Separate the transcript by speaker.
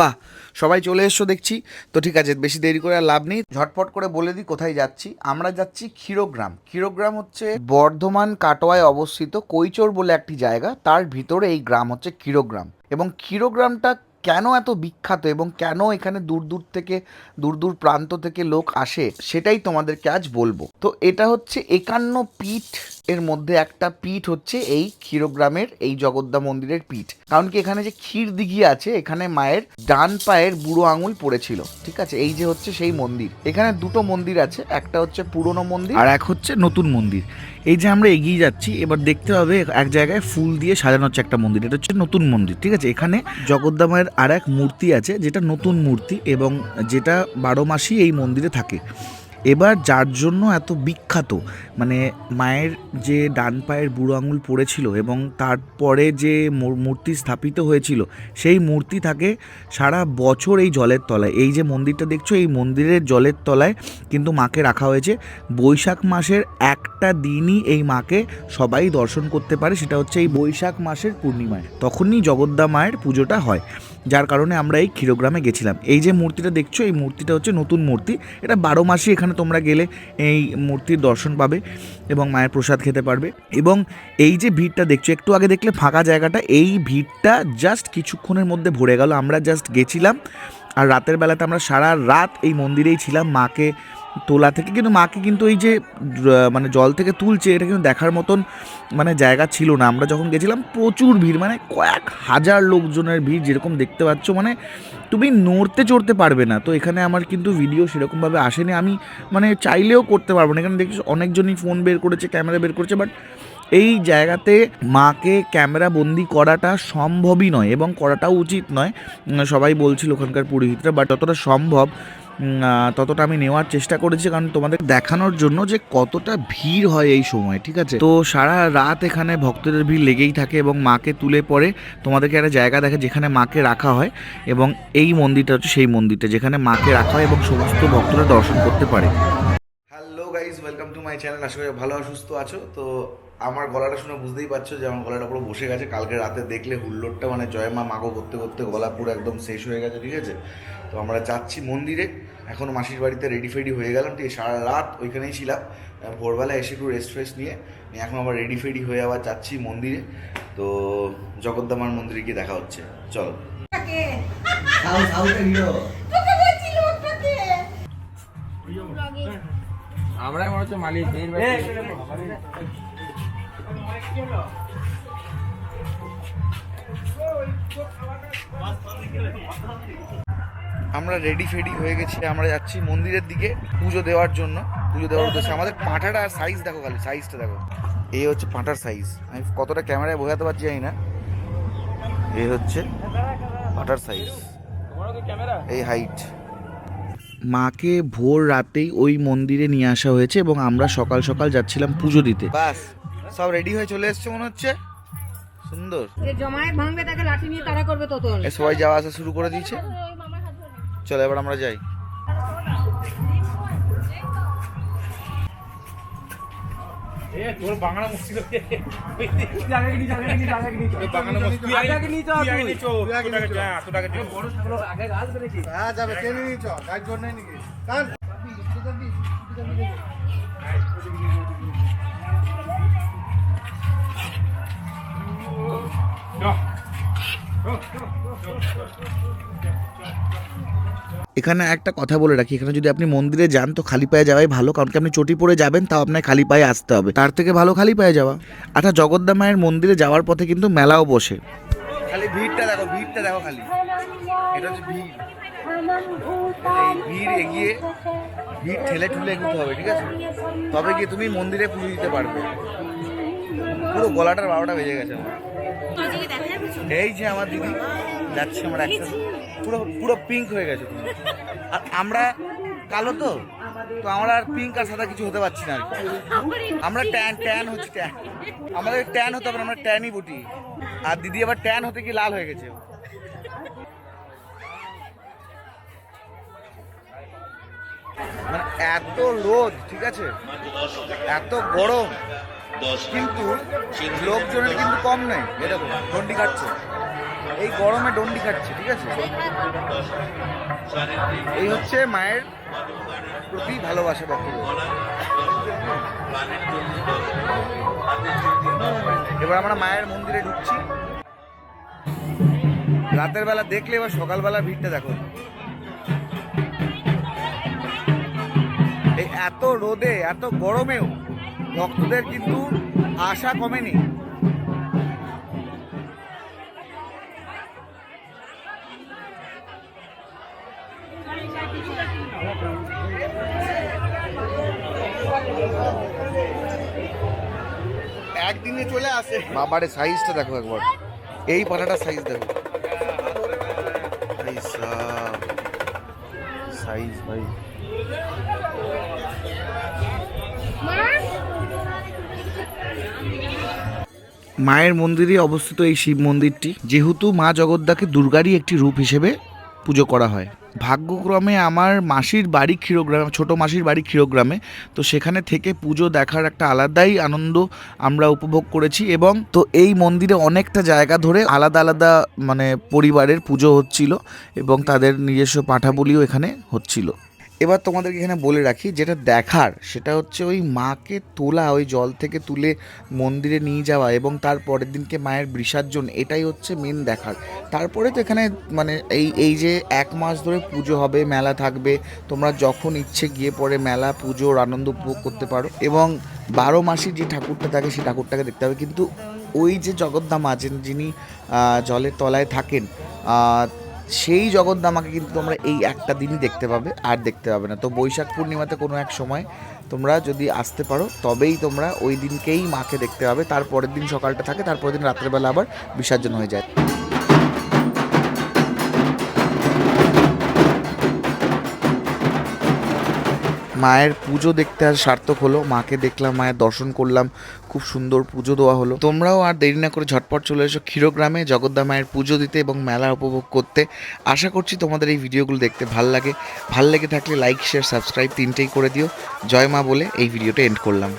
Speaker 1: বাহ, সবাই চলে এসো দেখছি। তো ঠিক আছে, বেশি দেরি করে আর লাভ নেই। ঝটপট করে বলে দিই কোথায় যাচ্ছি। আমরা যাচ্ছি ক্ষীরগ্রাম। ক্ষীরগ্রাম হচ্ছে বর্ধমান কাটোয়ায় অবস্থিত কৈচোর বলে একটি জায়গা। তার ভিতরে এই গ্রাম হচ্ছে ক্ষীরগ্রাম। এবং ক্ষীরগ্রামটা কেন এত বিখ্যাত এবং কেন এখানে দূর দূর থেকে, দূর দূর প্রান্ত থেকে লোক আসে, সেটাই তোমাদেরকে আজ বলব। তো এটা হচ্ছে একান্ন পীঠ, এর মধ্যে একটা পীঠ হচ্ছে এই ক্ষীরগ্রামের, এই জগদ্দা মন্দিরের পীঠ। কারণ কি এখানে যে ক্ষীর দিঘি আছে, এখানে মায়ের ডান পায়ের বুড়ো আঙুল পড়েছিল, ঠিক আছে? এই যে হচ্ছে সেই মন্দির। এখানে দুটো মন্দির আছে, একটা হচ্ছে পুরনো মন্দির আর এক হচ্ছে নতুন মন্দির। এই যে আমরা এগিয়ে যাচ্ছি, এবার দেখতে হবে এক জায়গায় ফুল দিয়ে সাজানো হচ্ছে একটা মন্দির, এটা হচ্ছে নতুন মন্দির, ঠিক আছে? এখানে জগদ্দা মায়ের আর এক মূর্তি আছে যেটা নতুন মূর্তি এবং যেটা বারো মাসই এই মন্দিরে থাকে। এবার যার জন্য এত বিখ্যাত মানে মায়ের যে ডান পায়ের বুড়ো আঙুল পড়েছিল এবং তারপরে যে মূর্তি স্থাপিত হয়েছিল, সেই মূর্তি থাকে সারা বছর এই জলের তলায়, এই যে মন্দিরটা দেখছ, এই মন্দিরের জলের তলায় কিন্তু মাকে রাখা হয়েছে। বৈশাখ মাসের একটা দিনই এই মাকে সবাই দর্শন করতে পারে, সেটা হচ্ছে এই বৈশাখ মাসের পূর্ণিমায়। তখনই জগদ্দা মায়ের পুজোটা হয়, যার কারণে আমরা এই ক্ষীরগ্রামে গেছিলাম। এই যে মূর্তিটা দেখছ, এই মূর্তিটা হচ্ছে নতুন মূর্তি, এটা বারো মাসই এখানে তোমরা গেলে এই মূর্তির দর্শন পাবে এবং মায়ের প্রসাদ খেতে পারবে। এবং এই যে ভিড়টা দেখছ, একটু আগে দেখলে ফাঁকা জায়গাটা, এই ভিড়টা জাস্ট কিছুক্ষণের মধ্যে ভরে গেল। আমরা জাস্ট গেছিলাম আর রাতের বেলাতে আমরা সারা রাত এই মন্দিরেই ছিলাম। মাকে তোলা থেকে কিন্তু মাকে কিন্তু এই যে মানে জল থেকে তুলছে, এটা কিন্তু দেখার মতন মানে জায়গা ছিল না। আমরা যখন গেছিলাম, প্রচুর ভিড় মানে কয়েক হাজার লোকজনের ভিড় যেরকম দেখতে পাচ্ছ মানে তুমি নড়তে চড়তে পারবে না। তো এখানে আমার কিন্তু ভিডিও সেরকমভাবে আসেনি। আমি মানে চাইলেও করতে পারব না। এখানে দেখছি অনেকজনই ফোন বের করেছে ক্যামেরা বের করেছে বাট এই জায়গাতে মাকে ক্যামেরা বন্দি করাটা সম্ভবই নয়, এবং করাটাও উচিত নয়। সবাই বলছিল ওখানকার পুরোহিতরা বাট যতটা সম্ভব ততটা আমি নেওয়ার চেষ্টা করেছি কারণ তোমাদের দেখানোর জন্য যে কতটা ভিড় হয় এই সময়, ঠিক আছে? তো সারা রাত এখানে ভক্তদের ভিড় লেগেই থাকে এবং মাকে তুলে পরে তোমাদেরকে একটা জায়গা দেখে যেখানে মাকে রাখা হয় এবং এই মন্দিরটা হচ্ছে সেই মন্দিরটা যেখানে মাকে রাখা হয় এবং সমস্ত ভক্তরা দর্শন করতে পারে। Hello guys welcome to my channel আশা করি ভালো সুস্থ আছো। তো আমার গলাটা শুনে বুঝতেই পারছ যে আমার গলাটা পুরো বসে গেছে। কালকে রাতে দেখলে হুল্লোড়টা মানে জয় মা মাগো করতে করতে গলা পুরো একদম শেষ হয়ে গেছে, ঠিক আছে? তো আমরা যাচ্ছি মন্দিরে। এখন মাসির বাড়িতে রেডি ফেডি হয়ে গেলাম ঠিক সারা রাত ওইখানেই ছিলাম। ভোরবেলা এসে একটু রেস্ট ফ্রেস্ট নিয়ে এখন আবার রেডি ফেডি হয়ে আবার যাচ্ছি মন্দিরে। তো জগদ্দামার মন্দিরে গিয়ে দেখা হচ্ছে। চলো।
Speaker 2: আমরা মনে হচ্ছে মালিক
Speaker 1: আমরা রেডি ফেডি হয়ে গেছি আমরা যাচ্ছি মন্দিরের দিকে পুজো দেওয়ার জন্য। পুজো দেওয়ার উদ্দেশ্যে আমাদের পাঁঠাটা সাইজ দেখো খালি সাইজটা দেখো। এই হচ্ছে পাঁঠার সাইজ আমি কতটা ক্যামেরায় বোঝাতে পারছি জানি না। এই হচ্ছে পাঁঠার সাইজ এই হাইট মাকে ভোর রাতেই ওই মন্দিরে নিয়ে আসা হয়েছে এবং আমরা সকাল সকাল যাচ্ছিলাম পুজো দিতে। বাস সব রেডি হয়ে চলে এসছে মনে হচ্ছে? সুন্দর।
Speaker 3: যে জমায়েত ভাঙবে তাকে লাঠি নিয়ে তারা করবে
Speaker 1: এ সবাই যাওয়া আসা শুরু করে দিয়েছে। চলো এবার আমরা যাই।
Speaker 2: তোর
Speaker 1: এখানে একটা কথা বলে রাখি এখানে যদি আপনি মন্দিরে যান তো খালি পায়ে যাওয়াই ভালো কারণ কি আপনি চটি পরে যাবেন তাও আপনার খালি পায়ে আসতে হবে। তার থেকে ভালো খালি পায়ে যাওয়া। আচ্ছা জগদ্দা মায়ের মন্দিরে যাওয়ার পথে কিন্তু মেলাও বসে। খালি ভিড়টা দেখো ভিড়টা দেখো খালি। এটা হচ্ছে ভিড়। এই ভিড় এগিয়ে ভিড় ঠেলে ঠুলে এগোতে হবে ঠিক আছে? তবে গিয়ে তুমি মন্দিরে পুজো দিতে পারবে। পুরো গলাটার বারোটা বেজে গেছে আমার। এই যে আমার দিদি যাচ্ছে আমরা একসাথে পুরো পুরো পিঙ্ক হয়ে গেছে। তুমি। আর আমরা কালো তো তো আমরা আর পিঙ্ক আর সাদা কিছু হতে পারছি না আমরা ট্যান ট্যান হচ্ছে ট্যান আমাদের ট্যান হতে হবে আমরা ট্যানই বুটি। আর দিদি আবার ট্যান হতে কি লাল হয়ে গেছে। মানে এত রোদ, ঠিক আছে? এত গরম। কিন্তু লোকজনের কিন্তু কম নেই, এরকম ঘন্টি কাটছে। এই গরমে ডন্ডি খাচ্ছে, ঠিক আছে? এই হচ্ছে মায়ের প্রতি ভালোবাসা বক্তব্য এবার আমরা মায়ের মন্দিরে ঢুকছি। রাতের বেলা দেখলে এবার সকালবেলা ভিড়টা দেখো। এই এত রোদে, এত গরমেও ভক্তদের কিন্তু আশা কমেনি। একদিনে চলে আসে। বাবারে সাইজটা দেখো একবার। এই পাটাটার সাইজ দেখো। সাইজ ভাই। মায়ের মন্দিরে অবস্থিত এই শিব মন্দিরটি যেহেতু মা জগদ্দাকে দুর্গারই একটি রূপ হিসেবে পুজো করা হয়। ভাগ্যক্রমে আমার মাসির বাড়ি ক্ষীরগ্রামে ছোট মাসির বাড়ি ক্ষীরগ্রামে। তো সেখানে থেকে পুজো দেখার একটা আলাদাই আনন্দ আমরা উপভোগ করেছি এবং তো এই মন্দিরে অনেকটা জায়গা ধরে আলাদা আলাদা মানে পরিবারের পুজো হচ্ছিল এবং তাদের নিজস্ব পাঠাবলিও এখানে হচ্ছিল। এবার তোমাদেরকে এখানে বলে রাখি, যেটা দেখার সেটা হচ্ছে ওই মাকে তোলা, ওই জল থেকে তুলে মন্দিরে নিয়ে যাওয়া এবং তার পরের দিনকে মায়ের বিসর্জন, এটাই হচ্ছে মেন দেখার। তারপরে তো এখানে মানে এই এই যে এক মাস ধরে পুজো হবে, মেলা থাকবে, তোমরা যখন ইচ্ছে গিয়ে পরে মেলা পুজোর আনন্দ উপভোগ করতে পারো এবং বারো মাসে যে ঠাকুরটা থাকে সেই ঠাকুরটাকে দেখতে হবে। কিন্তু ওই যে জগদ্ধামা আছেন যিনি জলের তলায় থাকেন সেই জগদ্দামাকে কিন্তু তোমরা এই একটা দিনই দেখতে পাবে, আর দেখতে পাবে না। তো বৈশাখ পূর্ণিমাতে কোনো এক সময় তোমরা যদি আসতে পারো, তবেই তোমরা ওই দিনকেই মাকে দেখতে পাবে। তারপরের দিন সকালটা থাকে তারপরের দিন রাত্রেবেলা আবার বিসর্জন হয়ে যায়। মায়ের পুজো দেখতে আর সার্থক হলো। মাকে দেখলাম, মায়ের দর্শন করলাম, খুব সুন্দর পুজো দেওয়া হলো। তোমরাও আর দেরি না করে ঝটপট চলে এসো ক্ষীরগ্রামে জগদ্দা মায়ের পুজো দিতে এবং মেলা উপভোগ করতে। আশা করছি তোমাদের এই ভিডিওগুলো দেখতে ভালো লাগে। ভালো লেগে থাকলে লাইক শেয়ার সাবস্ক্রাইব তিনটেই করে দিও। জয় মা বলে এই ভিডিওটা এন্ড করলাম।